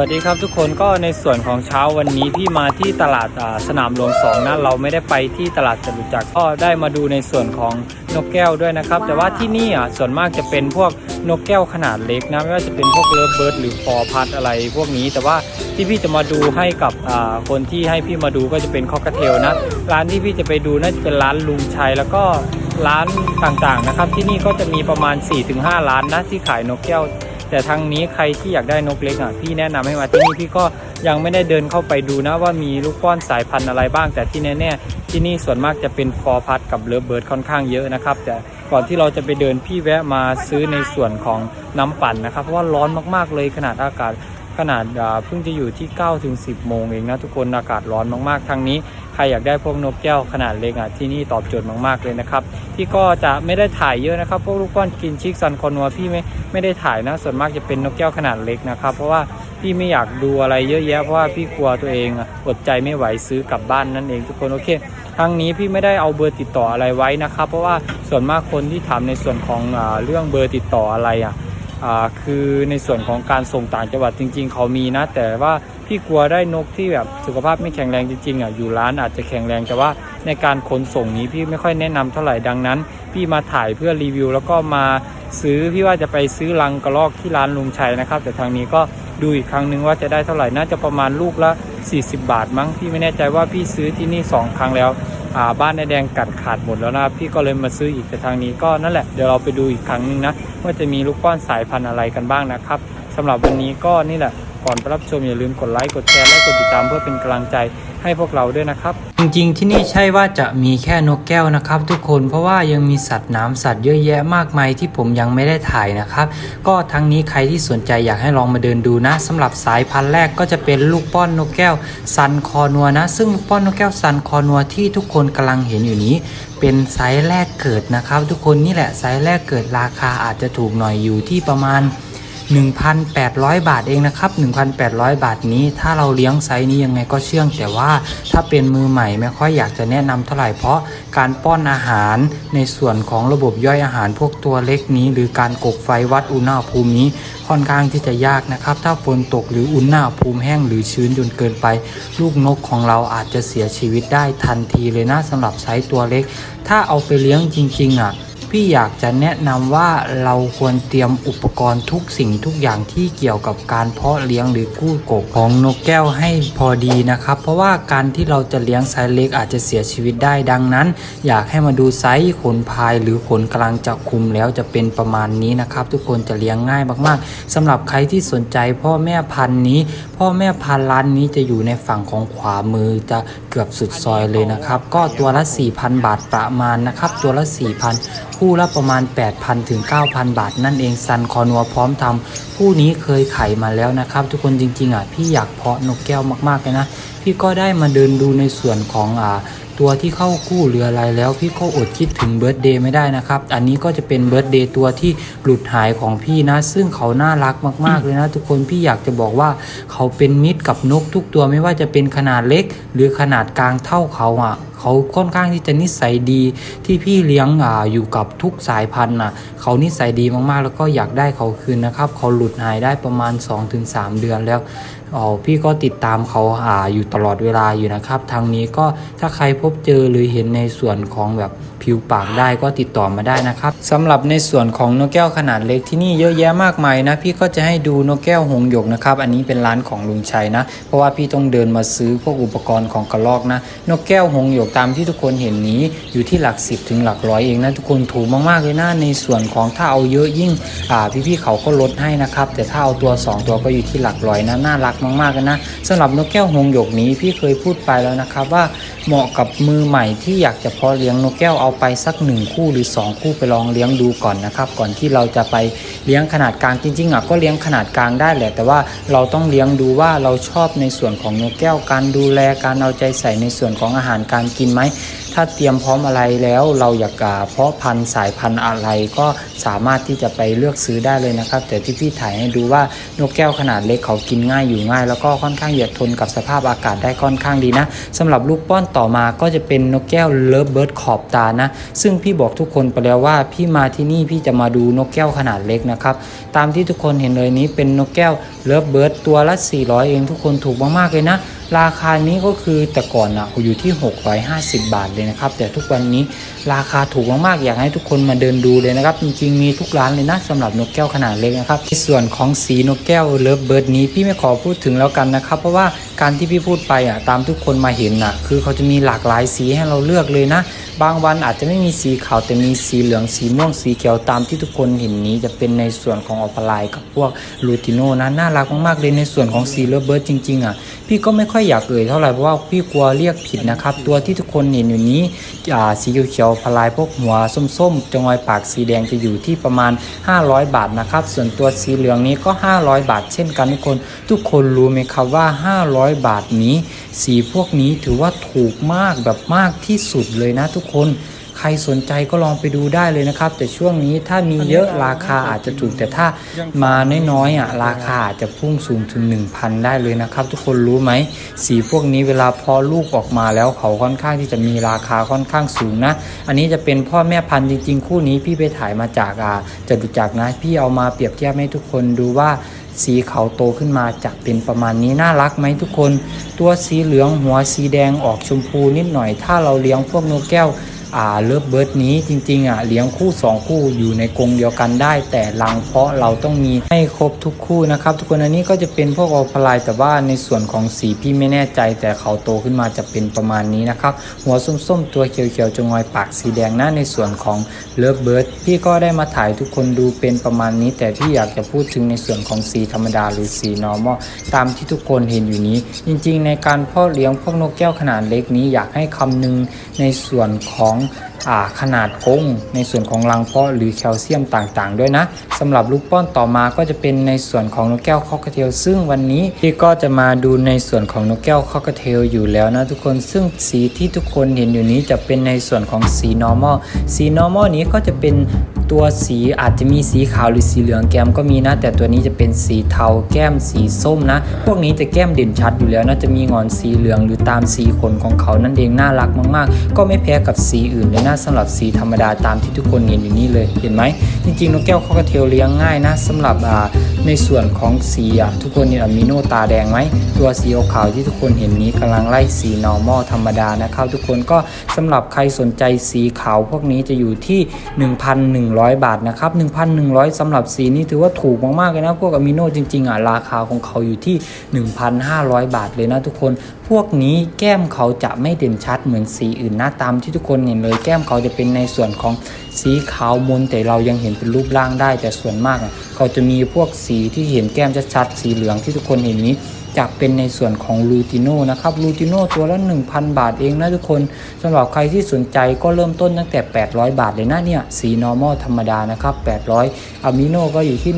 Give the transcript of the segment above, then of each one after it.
วัสดีครับทุกคนก็ในส่วนของเช้าวันนี้พี่มาที่ตลาดอ่าสนามหลวงสองนะเราไม่ได้ไปที่ตลาดจตุจักรก็ได้มาดูในส่วนของนกแก้วด้วยนะครับ แต่ว่าที่นี่อะส่วนมากจะเป็นพวกนกแก้วขนาดเล็กนะไม่ว่าจะเป็นพวกเลิฟเบิร์ดหรือฟอร์พัดอะไรพวกนี้ แต่ว่าที่พี่จะมาดูให้กับอ่าคนที่ให้พี่มาดูก็จะเป็นคอกเทลนะร้านที่พี่จะไปดูน่าจะเป็นร้านลุงชัยแล้วก็ร้านต่างๆนะครับ ที่นี่ก็จะมีประมาณ 4-5 ร้านนะที่ขายนกแก้ว แต่ทางนี้ใครที่อยากได้นกเล็กอะพี่แนะนำให้มาที่นี่พี่ก็ยังไม่ได้เดินเข้าไปดูนะว่ามีลูกป้อนสายพันธุ์อะไรบ้าง แต่ที่แน่ๆที่นี่ส่วนมากจะเป็นฟอร์พัดกับเลิฟเบิร์ดค่อนข้างเยอะนะครับแต่ก่อนที่เราจะไปเดินพี่แวะมาซื้อในส่วนของน้ำปั่นนะครับเพราะว่าร้อนมากๆเลยขนาดอากาศขนาดเพิ่งจะอยู่ที่9ถึง10 โมงเองนะทุกคนอากาศร้อนมากๆทางนี้ ใครอยากได้พวกนกแก้วขนาดเล็กอะที่นี่ตอบโจทย์มากๆเลยนะครับพี่ก็จะไม่ได้ถ่ายเยอะนะครับพวกลูกป้อนกินชิกซันคอนัวพี่ไม่ไม่ได้ถ่ายนะส่วนมากจะเป็นนกแก้วขนาดเล็กนะครับเพราะว่าพี่ไม่อยากดูอะไรเยอะแยะเพราะว่าพี่กลัวตัวเองอะอดใจไม่ไหวซื้อกลับบ้านนั่นเองทุกคนโอเคทางนี้พี่ไม่ได้เอาเบอร์ติดต่ออะไรไว้นะครับ เพราะว่าส่วนมากคนที่ถามในส่วนของอาเรื่องเบอร์ติดต่ออะไรอะอ่าคือในส่วนของการส่งต่างจังหวัดจริง ๆ เขามีนะ แต่ว่า พี่กลัวได้นกที่แบบสุขภาพไม่แข็งแรงจริงๆอะอยู่ร้านอาจจะแข็งแรงแต่ว่าในการขนส่งนี้พี่ไม่ค่อยแนะนำเท่าไหร่ดังนั้น พี่มาถ่ายเพื่อรีวิว แล้วก็มาซื้อพี่ว่าจะไปซื้อลังกระรอกที่ร้านลุงชัยนะครับ แต่ทางนี้ก็ดูอีกครั้งนึงว่าจะได้เท่าไหร่น่าจะประมาณลูกละ 40 บาทมั้งพี่ไม่แน่ใจว่าพี่ซื้อที่นี่สองครั้งแล้วอ่าบ้านนแดงกัดขาดหมดแล้วนะพี่ก็เลยมาซื้ออีกแต่ทางนี้ก็นั่นแหละเดี๋ยวเราไปดูอีกครั้งหนึงนะว่าจะมีลูกป้อนสายพันธุ์อะไรกันบ้างนะครับสำหรับวันนี้ก็นี่แหละ ก่อนไปรับชมอย่าลืมกดไลค์กดแชร์และกดติดตามเพื่อเป็นกำลังใจให้พวกเราด้วยนะครับ จริงๆ ที่นี่ใช่ว่าจะมีแค่นกแก้วนะครับ ทุกคนเพราะว่ายังมีสัตว์น้ำสัตว์เยอะแยะมากมายที่ผมยังไม่ได้ถ่ายนะครับ ก็ทั้งนี้ใครที่สนใจอยากให้ลองมาเดินดูนะสำหรับสายพันธุ์แรกก็จะเป็นลูกป้อนนกแก้วซันคอนัวนะ ซึ่งป้อนนกแก้วซันคอนัวที่ทุกคนกำลังเห็นอยู่นี้ เป็นไซส์แรกเกิดนะครับ ทุกคนนี่แหละไซส์แรกเกิดราคาอาจจะถูกหน่อยอยู่ที่ประมาณ 1,800 บาทเองนะครับ 1,800 บาทนี้ ถ้าเราเลี้ยงไซส์นี้ยังไงก็เชื่อง แต่ว่าถ้าเป็นมือใหม่ไม่ค่อยอยากจะแนะนำเท่าไหร่เพราะการป้อนอาหารในส่วนของระบบย่อยอาหารพวกตัวเล็กนี้ หรือการกกไฟวัดอุณหภูมินี้ค่อนข้างที่จะยากนะครับ ถ้าฝนตกหรืออุณหภูมิแห้งหรือชื้นจนเกินไป ลูกนกของเราอาจจะเสียชีวิตได้ทันทีเลยนะสำหรับไซส์ตัวเล็ก ถ้าเอาไปเลี้ยงจริงๆอะ พี่อยากจะแนะนำว่าเราควรเตรียมอุปกรณ์ทุกสิ่งทุกอย่างที่เกี่ยวกับการเพาะเลี้ยงหรือกู้กกของนกแก้วให้พอดีนะครับ เพราะว่าการที่เราจะเลี้ยงไซส์เล็กอาจจะเสียชีวิตได้ดังนั้น อยากให้มาดูไซส์ขนพายหรือขนกลังจะคุมแล้วจะเป็นประมาณนี้นะครับ ทุกคนจะเลี้ยงง่ายมากๆสำหรับใครที่สนใจพ่อแม่พันธุ์นี้ พ่อแม่พันธุ์ร้านนี้จะอยู่ในฝั่งของขวามือจะเกือบสุดซอยเลยนะครับ ก็ตัวละ 4,000 บาทประมาณนะครับ ตัวละ 4,000คู่ละประมาณ 8,000ถึง9,000 บาท นั่นเองซันคอนัวพร้อมทำคู่นี้เคยไขมาแล้วนะครับ ทุกคนจริงๆอะพี่อยากเพาะนกแก้วมากๆเลยนะ พี่ก็ได้มาเดินดูในส่วนของอ่าตัวที่เข้าคู่หรืออะไรแล้วพี่ก็อดคิดถึงเบิร์ดเดย์ไม่ได้นะครับ อันนี้ก็จะเป็นเบิร์ดเดย์ตัวที่หลุดหายของพี่นะ ซึ่งเขาน่ารักมากๆเลยนะ ทุกคนพี่อยากจะบอกว่าเขาเป็นมิตรกับนกทุกตัวไม่ว่าจะเป็นขนาดเล็ก หรือขนาดกลางเท่าเขาอะเขาค่อนข้างที่จะนิสัยดีที่พี่เลี้ยงอ่าอยู่กับทุกสายพันธุ์น่ะเขานิสัยดีมากๆ แล้วก็อยากได้เขาคืนนะครับเขาหลุดหายได้ประมาณ 2-3 เดือนแล้ว อ๋อพี่ก็ติดตามเขาหาอยู่ตลอดเวลาอยู่นะครับ ทางนี้ก็ถ้าใครพบเจอหรือเห็นในส่วนของแบบผิวปากได้ก็ติดต่อมาได้นะครับสำหรับในส่วนของนกแก้วขนาดเล็กที่นี่เยอะแยะมากมายนะ พี่ก็จะให้ดูนกแก้วหงหยกนะครับ อันนี้เป็นร้านของลุงชัยนะ เพราะว่าพี่ต้องเดินมาซื้อพวกอุปกรณ์ของกระรอกนะ นกแก้วหงหยกตามที่ทุกคนเห็นนี้อยู่ที่หลักสิบถึงหลักร้อยเองนะทุกคนถูกมากๆเลยนะในส่วนของถ้าเอาเยอะยิ่งอ่าพี่ๆเขาก็ลดให้นะครับแต่ถ้าเอาตัว 2 ตัวก็อยู่ที่หลักร้อยนะน่ารักมากๆเลยนะสำหรับนกแก้วหงหยกนี้พี่เคยพูดไปแล้วนะครับว่าเหมาะกับมือใหม่ที่อยากจะเพาะเลี้ยงนกแก้วเอาไปสักหนึ่งคู่หรือ 2 คู่ไปลองเลี้ยงดูก่อนนะครับ ก่อนที่เราจะไปเลี้ยงขนาดกลางจริงๆอะก็เลี้ยงขนาดกลางได้แหละ แต่ว่าเราต้องเลี้ยงดูว่าเราชอบในส่วนของนกแก้วการดูแลการเอาใจใส่ในส่วนของอาหารการกินไหม ถ้าเตรียมพร้อมอะไรแล้วเราอยากอ่าเพาะพันธุ์สายพันธุ์อะไรก็สามารถที่จะไปเลือกซื้อได้เลยนะครับ แต่ที่พี่ถ่ายให้ดูว่านกแก้วขนาดเล็กเขากินง่ายอยู่ง่าย แล้วก็ค่อนข้างเหยียดทนกับสภาพอากาศได้ค่อนข้างดีนะสำหรับลูกป้อนต่อมาก็จะเป็นนกแก้วเลิฟเบิร์ดขอบตานะ ซึ่งพี่บอกทุกคนไปแล้วว่าพี่มาที่นี่พี่จะมาดูนกแก้วขนาดเล็กนะครับตามที่ทุกคนเห็นเลยนี้เป็นนกแก้วเลิฟเบิร์ดตัวละ400 เองทุกคนถูกมากๆเลยนะ ราคานี้ก็คือแต่ก่อนอะอยู่ที่ 650 บาทเลยนะครับ แต่ทุกวันนี้ราคาถูกมากๆอยากให้ทุกคนมาเดินดูเลยนะครับ จริงๆมีทุกร้านเลยนะสำหรับนกแก้วขนาดเล็กนะครับในส่วนของสีนกแก้วเลิฟเบิร์ดนี้พี่ไม่ขอพูดถึงแล้วกันนะครับ เพราะว่าการที่พี่พูดไปอะตามทุกคนมาเห็นอะคือเขาจะมีหลากหลายสีให้เราเลือกเลยนะ บางวันอาจจะไม่มีสีขาวแต่มีสีเหลืองสีม่วงสีเขียวตามที่ทุกคนเห็นนี้จะเป็นในส่วนของออปไลน์กับพวกลูติโนนะน่ารักมากๆเลยในส่วนของสีเลเบิร์ดจริงๆอะพี่ก็ไม่ค่อยอยากเอ่ยเท่าไหร่เพราะว่าพี่กลัวเรียกผิดนะครับ ตัวที่ทุกคนเห็นอยู่นี้สีเขียวๆพลายพวกหัวส้มๆจงอยปากสีแดงจะอยู่ที่ประมาณ 500 บาทนะครับ ส่วนตัวสีเหลืองนี้ก็ 500 บาท เช่นกันทุกคนทุกคนรู้ไหมครับว่า 500 บาทนี้ สีพวกนี้ถือว่าถูกมากแบบมากที่สุดเลยนะทุกคน ใครสนใจก็ลองไปดูได้เลยนะครับ แต่ช่วงนี้ถ้ามีเยอะราคาอาจจะถูกแต่ถ้ามาน้อยๆอะราคาอาจจะพุ่งสูงถึง 1,000 ได้เลยนะครับ ทุกคนรู้ไหมสีพวกนี้เวลาพอลูกออกมาแล้วเขาค่อนข้างที่จะมีราคาค่อนข้างสูงนะ อันนี้จะเป็นพ่อแม่พันธุ์จริง ๆ คู่นี้พี่ไปถ่ายมาจากอ่าจตุจักรนะพี่เอามาเปรียบเทียบให้ทุกคนดูว่าสีเขาโตขึ้นมาจะเป็นประมาณนี้น่ารักไหมทุกคน ตัวสีเหลืองหัวสีแดงออกชมพูนิดหน่อย ถ้าเราเลี้ยงพวกนกแก้ว อ่าเลิฟเบิร์ดนี้จริงๆอะเลี้ยงคู่ 2 คู่อยู่ในกรงเดียวกันได้ แต่รังเพาะเราต้องมีให้ครบทุกคู่นะครับทุกคนอันนี้ก็จะเป็นพวกออพลายแต่ว่าในส่วนของสีพี่ไม่แน่ใจ แต่เขาโตขึ้นมาจะเป็นประมาณนี้นะครับหัวส้มๆ ตัวเขียวๆจงอยปากสีแดงนะในส่วนของเลิฟเบิร์ดพี่ก็ได้มาถ่ายทุกคนดูเป็นประมาณนี้ แต่พี่อยากจะพูดถึงในส่วนของสีธรรมดาหรือสี normal ตามที่ทุกคนเห็นอยู่นี้ จริง ๆ ในการเพาะเลี้ยงพวกนกแก้วขนาดเล็กนี้อยากให้คำนึงในส่วนของอขนาดกรงในส่วนของรังเพาะหรือแคลเซียมต่างๆ ด้วยนะสำหรับลูกป้อนต่อมาก็จะเป็นในส่วนของนกแก้วคอกเทล ซึ่งวันนี้พี่ก็จะมาดูในส่วนของนกแก้วคอกเทลอยู่แล้วนะทุกคนซึ่งสีที่ทุกคนเห็นอยู่นี้จะเป็นในส่วนของสี normal สี normal นี้ก็จะเป็น ตัวสีอาจจะมีสีขาวหรือสีเหลืองแก้มก็มีนะ แต่ตัวนี้จะเป็นสีเทาแก้มสีส้มนะ พวกนี้จะแก้มเด่นชัดอยู่แล้วนะจะมีงอนสีเหลืองหรือตามสีขนของเขานั่นเองน่ารักมากๆ ก็ไม่แพ้กับสีอื่นเลยนะสำหรับสีธรรมดาตามที่ทุกคนเห็นอยู่นี่เลยเห็นไหมจริงๆนกแก้วคอกระเทลเลี้ยงง่ายนะสำหรับในส่วนของสีอะทุกคนเห็นอะมิโนตาแดงไหมตัวสีขาวที่ทุกคนเห็นนี้กำลังไล่สี normal ธรรมดานะครับทุกคนก็สำหรับใครสนใจสีขาวพวกนี้จะอยู่ที่ 1,100บาทนะครับ 1,100สำหรับสีนี้ถือว่าถูกมากๆเลยนะพวกอะมิโนจริงๆอะราคาของเขาอยู่ที่ 1,500 บาทเลยนะทุกคน พวกนี้แก้มเขาจะไม่เด่นชัดเหมือนสีอื่นนะตามที่ทุกคนเห็นเลยแก้มเขาจะเป็นในส่วนของสีขาวมนแต่เรายังเห็นเป็นรูปร่างได้แต่ส่วนมากเขาจะมีพวกสีที่เห็นแก้มชัดๆสีเหลืองที่ทุกคนเห็นนี้ จะเป็นในส่วนของลูติโนนะครับลูติโนตัวละ 1,000 บาทเองนะทุกคนสำหรับใครที่สนใจก็เริ่มต้นตั้งแต่ 800 บาทเลยนะเนี่ยสี normal ธรรมดานะครับ800อะมิโนก็อยู่ที่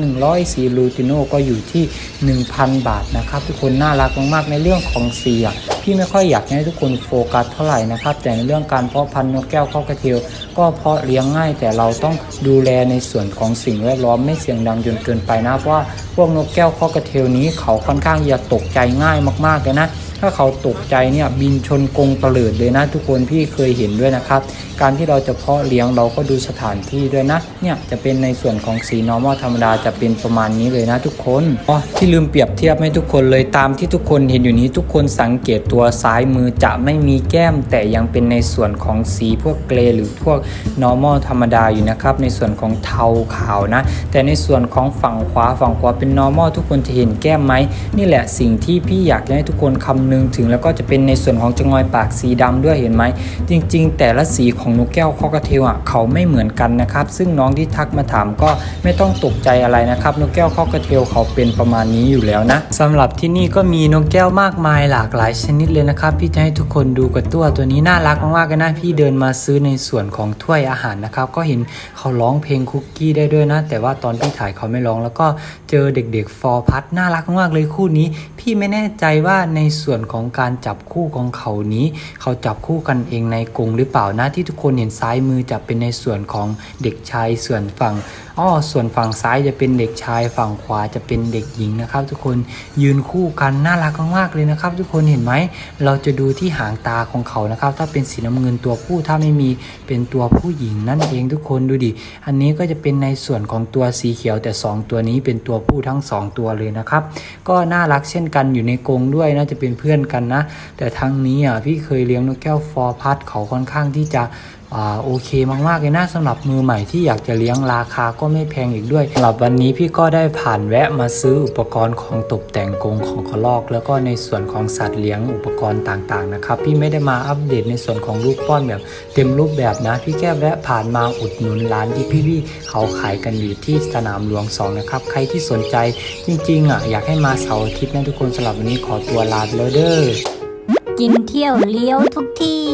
1,100 สีลูติโนก็อยู่ที่ 1,000 บาทนะครับทุกคนน่ารักมากๆในเรื่องของสีอะพี่ไม่ค่อยอยากให้ทุกคนโฟกัสเท่าไหร่นะครับแต่ในเรื่องการเพาะพันธุ์นกแก้วข้อกระเทียวก็เพาะเลี้ยงง่าย แต่เราต้องดูแลในส่วนของสิ่งแวดล้อมไม่เสียงดังจนเกินไปนะเพราะว่าพวกนกแก้วข้อกระเทียวนี้เขาค่อนข้างจะตกใจง่ายมากๆเลยนะ ถ้าเขาตกใจเนี่ยบินชนกรงเตลิดเลยนะ ทุกคนพี่เคยเห็นด้วยนะครับ การที่เราจะเพาะเลี้ยงเราก็ดูสถานที่ด้วยนะเนี่ยจะเป็นในส่วนของสี normal ธรรมดาจะเป็นประมาณนี้เลยนะทุกคนอ๋อที่ลืมเปรียบเทียบให้ทุกคนเลยตามที่ทุกคนเห็นอยู่นี้ทุกคนสังเกตตัวซ้ายมือจะไม่มีแก้ม แต่ยังเป็นในส่วนของสีพวกเกรย์หรือพวก normal ธรรมดาอยู่นะครับในส่วนของเทาขาวนะ แต่ในส่วนของฝั่งขวาฝั่งขวาเป็น normal ทุกคนจะเห็นแก้มไหมนี่แหละสิ่งที่พี่อยากให้ทุกคนคำนึงถึงแล้วก็จะเป็นในส่วนของจงอยปากสีดำด้วยเห็นไหม จริง ๆ แต่ละสีของนกแก้วคอกระเทลอะเขาไม่เหมือนกันนะครับ ซึ่งน้องที่ทักมาถามก็ไม่ต้องตกใจอะไรนะครับ นกแก้วคอกระเทลเขาเป็นประมาณนี้อยู่แล้วนะสำหรับที่นี่ก็มีนกแก้วมากมายหลากหลายชนิดเลยนะครับ พี่จะให้ทุกคนดูกับตัวตัวนี้น่ารักมากๆเลยนะพี่เดินมาซื้อในส่วนของถ้วยอาหารนะครับ ก็เห็นเขาร้องเพลงคุกกี้ได้ด้วยนะ แต่ว่าตอนพี่ถ่ายเขาไม่ร้องแล้วก็เจอเด็กๆฟอร์พัดน่ารักมากๆเลยคู่นี้พี่พี่ไม่แน่ใจว่าในส่วนของการจับคู่ของเขานี้ เขาจับคู่กันเองในกรงหรือเปล่านะที่ทุกคนเห็นซ้ายมือจะเป็นในส่วนของเด็กชายส่วนฝั่งอ้อส่วนฝั่งซ้ายจะเป็นเด็กชายฝั่งขวาจะเป็นเด็กหญิงนะครับ ทุกคนยืนคู่กันน่ารักมากๆเลยนะครับ ทุกคนเห็นไหมเราจะดูที่หางตาของเขานะครับ ถ้าเป็นสีน้ำเงินตัวผู้ถ้าไม่มีเป็นตัวผู้หญิงนั่นเองทุกคนดูดิอันนี้ก็จะเป็นในส่วนของตัวสีเขียวแต่สองตัวนี้เป็นตัวผู้ทั้งสองตัวเลยนะครับ ก็น่ารักเช่นกันอยู่ในกรงด้วยน่าจะเป็นเพื่อนกันนะ แต่ทั้งนี้อะพี่เคยเลี้ยงนกแก้วฟอร์พัดเขาค่อนข้างที่จะโอเคมากๆเลยนะสำหรับมือใหม่ที่อยากจะเลี้ยงราคาก็ไม่แพงอีกด้วยสำหรับวันนี้พี่ก็ได้ผ่านแวะมาซื้ออุปกรณ์ของตกแต่งกรงของกระรอก แล้วก็ในส่วนของสัตว์เลี้ยงอุปกรณ์ต่างๆนะครับพี่ไม่ได้มาอัปเดตในส่วนของลูกป้อนแบบเต็มรูปแบบนะ พี่แค่แวะผ่านมาอุดหนุนร้านที่พี่ๆเขาขายกันอยู่ที่สนามหลวงสองนะครับใครที่สนใจจริงๆอะอยากให้มาเสาร์อาทิตย์นะทุกคนสำหรับวันนี้ขอตัวลาไปแล้วเด้อกินเที่ยวเลี้ยวทุกที่